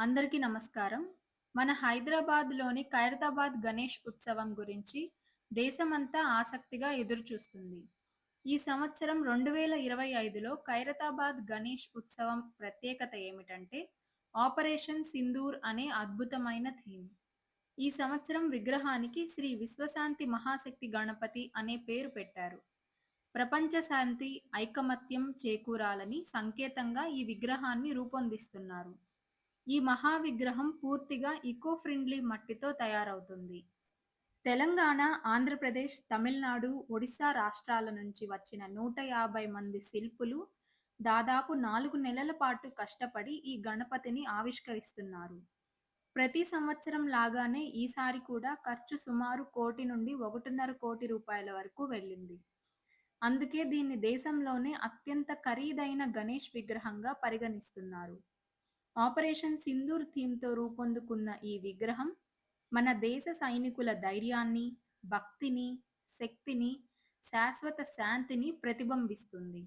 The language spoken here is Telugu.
అందరికీ నమస్కారం. మన హైదరాబాద్‌లోని ఖైరతాబాద్ గణేష్ ఉత్సవం గురించి దేశమంతా ఆసక్తిగా ఎదురుచూస్తుంది. ఈ సంవత్సరం 2025లో ఖైరతాబాద్ గణేష్ ఉత్సవం ప్రత్యేకత ఏమిటంటే ఆపరేషన్ సింధూర్ అనే అద్భుతమైన థీమ్. ఈ సంవత్సరం విగ్రహానికి శ్రీ విశ్వశాంతి మహాశక్తి గణపతి అనే పేరు పెట్టారు. ప్రపంచ శాంతి, ఐకమత్యం చేకూరాలని సంకేతంగా ఈ విగ్రహాన్ని రూపొందిస్తున్నారు. ఈ మహా విగ్రహం పూర్తిగా ఈకో ఫ్రెండ్లీ మట్టితో తయారవుతుంది. తెలంగాణ, ఆంధ్రప్రదేశ్, తమిళనాడు, ఒడిశా రాష్ట్రాల నుంచి వచ్చిన 150 మంది శిల్పులు దాదాపు నాలుగు నెలల పాటు కష్టపడి ఈ గణపతిని ఆవిష్కరిస్తున్నారు. ప్రతి సంవత్సరం లాగానే ఈసారి కూడా ఖర్చు సుమారు కోటి నుండి ఒకటిన్నర కోటి రూపాయల వరకు వెళ్ళింది. అందుకే దీన్ని దేశంలోనే అత్యంత ఖరీదైన గణేష్ విగ్రహంగా పరిగణిస్తున్నారు. ఆపరేషన్ సింధూర్ థీమ్‌తో రూపొందుకున్న ఈ విగ్రహం మన దేశ సైనికుల ధైర్యాన్ని, భక్తిని, శక్తిని, శాశ్వత శాంతిని ప్రతిబింబిస్తుంది.